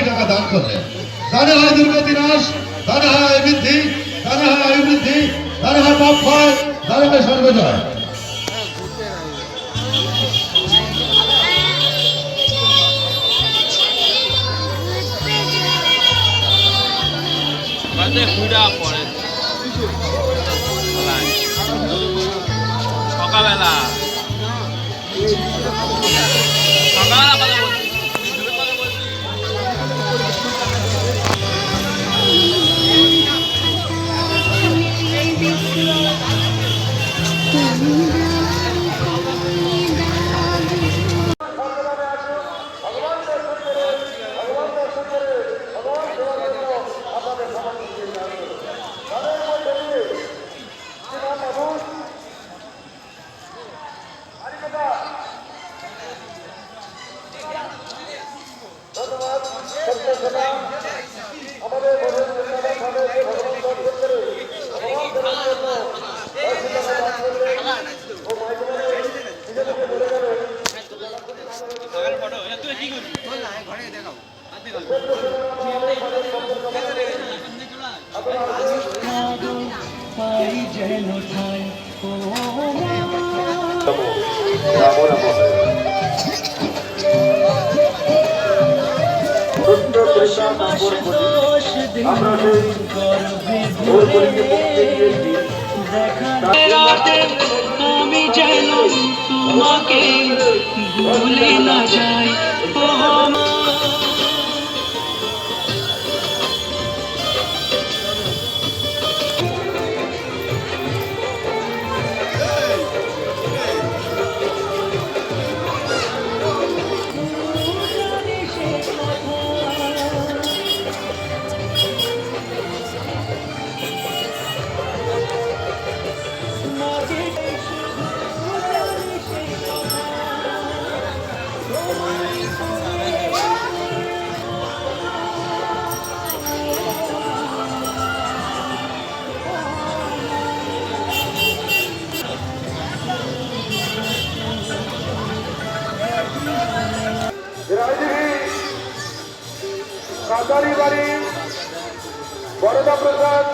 কোটি টাকা দান করলেন দানে হয় দুর্গতি নাশ, দানে হয় আয় বৃদ্ধি, দানে হয় অভিবৃদ্ধি দানে হয় পাপ ক্ষয়, দানে হয় সর্বজয়। সকালবেলা। পাই যেন ঠাই ও দোষ দিন গর্বে দেখা রাতে আমি যেন তোমাকে ভুলে না যাই। কাতারি বাড়ি, বরদা প্রসাদ,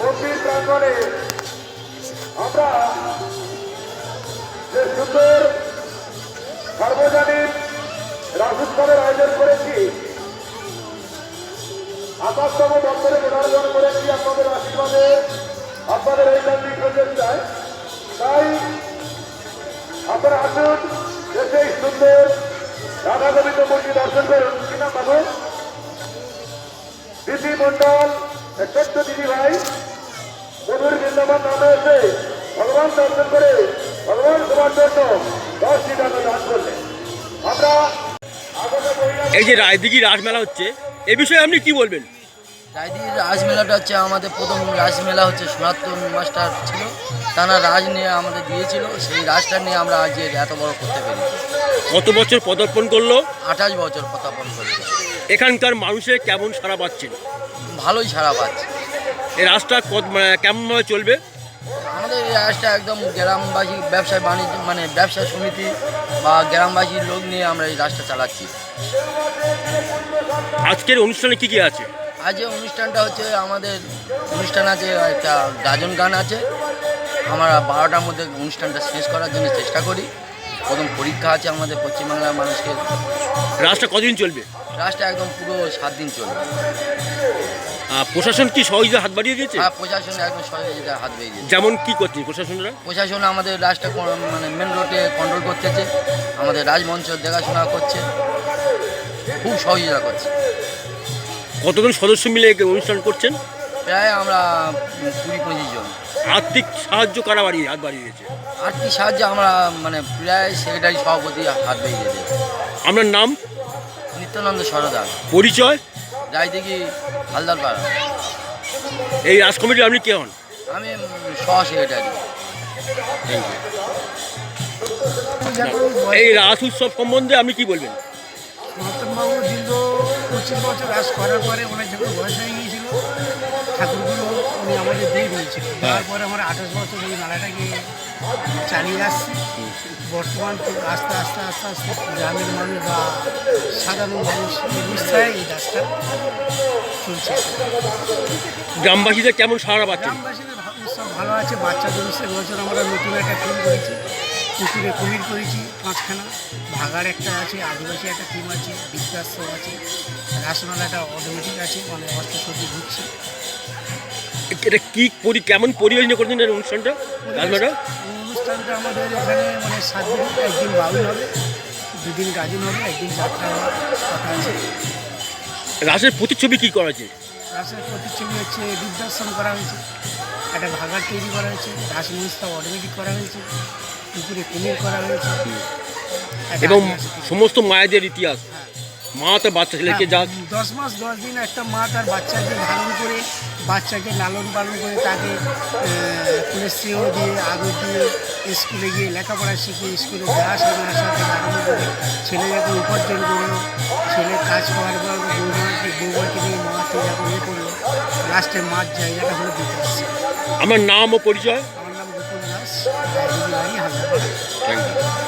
মন্দির প্রাঙ্গণে। আমরা যে সুন্দর সার্বজনীন রাজোৎসবের আয়োজন করেছি আকাশতম দপ্তরে পুনর্জন করেছি আপনাদের আশীর্বাদে, আপনাদের এই কান্তি প্রচেষ্টায়। তাই আপনারা আসুন দেশে সুন্দর রাধা গোবিন্দ মূর্তি দর্শন করুন। কি নাম বাবু? দিদি মন্ডল ছোট্ট দিদি ভাই মধুর বৃন্দাবন নামে এসে ভগবান দর্শন করে ভগবান তোমার জন্য দশটি টাকা দান করলেন। আমরা এই যে রায়দিঘি রাসমেলা হচ্ছে এ বিষয়ে আপনি কি বলবেন? রায়দিঘির রাজমেলাটা হচ্ছে আমাদের প্রথম রাজমেলা হচ্ছে সনাতন মাস্টার ছিল তারা রাজ নিয়ে আমাদের দিয়েছিল সেই রাজটা নিয়ে আমরা আজ এত বড় করতে পেরেছি। কত বছর পদার্পণ করল? আঠাশ বছর পতাপন করেছে এখানকার মানুষের কেমন সারা পাচ্ছেন ভালোই সারা পাচ্ছে। এই রাস্তা কত মানে কেমনভাবে চলবে? আমাদের এই রাস্তা একদম গ্রামবাসী ব্যবসায় বাণিজ্য মানে ব্যবসা সমিতি বা গ্রামবাসীর লোক নিয়ে আমরা এই রাস্তা চালাচ্ছি। আজকের অনুষ্ঠানে কি কি আছে? আজ এই অনুষ্ঠানটা হচ্ছে আমাদের অনুষ্ঠান আছে একটা গাজন গান আছে। আমরা বারোটার মধ্যে অনুষ্ঠানটা শেষ করার জন্য চেষ্টা করি। প্রথম পরীক্ষা আছে আমাদের পশ্চিমবাংলার মানুষকে। রাস্তা কদিন চলবে? রাজটা একদম পুরো সাত দিন চলবে। আহ, প্রশাসন কি সহযোগিতা হাত বাড়িয়ে দিয়েছে? আর প্রশাসন একদম সহযোগিতা হাত বেরিয়ে দিয়েছে। যেমন কি করছে প্রশাসনরা? প্রশাসন আমাদের রাজটা কোন- মানে মেন রোডে কন্ট্রোল করতেছে। আমাদের রাজমঞ্চ দেখাশোনা করছে। খুব সহযোগিতা করছে। কতজন সদস্য মিলে এই অনুষ্ঠান করছেন? প্রায় আমরা উম, কুড়ি পঁচিশ জন। আর্থিক সাহায্য কারা বাড়িয়ে হাত বাড়িয়ে দিয়েছে আর্থিক সাহায্যে আমরা মানে প্রায় সেক্রেটারি সভাপতি হাত বাড়িয়ে দিয়েছে আপনার নাম? নিত্যানন্দ সরদার। পরিচয়? যাই দেখি হালদার পাড়া এই রাজ কমিটির আপনি কে হন? আমি সহ সেক্রেটারি এই রাস উৎসব সম্বন্ধে আপনি কি বলবেন? মহাত্মবাবু দীর্ঘ পঁচিশ বছর রাস করার পরে ওনার যখন বয়স হয়ে গিয়েছিল। ঠাকুরগুলো উনি আমাদের দিয়ে দিয়েছিল তারপরে আমরা আঠাশ বছর এই মেলাটাকে চালিয়ে আসছি। বর্তমান তো আস্তে আস্তে আস্তে আস্তে গ্রামের মানুষ বা সাধারণ মানুষ উৎসাহে এই গাছটা চলছে। গ্রামবাসীদের কেমন সাড়া পাচ্ছেন? গ্রামবাসীদের উৎসব ভালো আছে বাচ্চাদের উৎসব। বছর আমরা নতুন একটা টিম করেছি। পুকুরে কুমির করেছি পাঁচখানা। ভাগার একটা আছে আদিবাসী একটা টিম আছে বিদ্যাশ্রম আছে। রাসমেলাটা অটোমেটিক আছে মানে অস্ত্রশস্ত্র ঘুরছে এটা কি পরি কেমন পরিবেশ নিয়ে করেছেন এই অনুষ্ঠানটা? রাজমাটা? অনুষ্ঠানটা আমাদের এখানে মানে সাত দিন একদিন বাউল হবে দুদিন গাজন হবে একদিন যাত্রা হওয়ার কথা আছে। রাসের প্রতিচ্ছবি কি করা হয়েছে? রাসের প্রতিচ্ছবি হচ্ছে বৃদ্ধাশ্রম করা হয়েছে একটা ভাগার তৈরি করা হয়েছে রাস মনস্তা অটোমেটিক করা হয়েছে পুকুরে কুমির করা হয়েছে। এবং সমস্ত মায়েদের ইতিহাস। মা তার বাচ্চা ছেলেকে যা হ্যাঁ, দশ মাস দশ দিন একটা মা তার বাচ্চাকে ধারণ করে বাচ্চাকে লালন পালন করে তাকে স্নেহ দিয়ে আদর দিয়ে স্কুলে গিয়ে লেখাপড়া শিখে স্কুলে যাওয়া সাথে সাথে ধারণ করে ছেলে যখন উপার্জন করল ছেলে কাজ করার পর বৌমাকে বৌমাকে নিয়ে মাকে যখন ইয়ে করল লাস্টে মার জায়গাটা হলো দিতে আমার নাম ও পরিচয়? আমার নাম গোকুল দাস বাড়ি হাজারপাড়া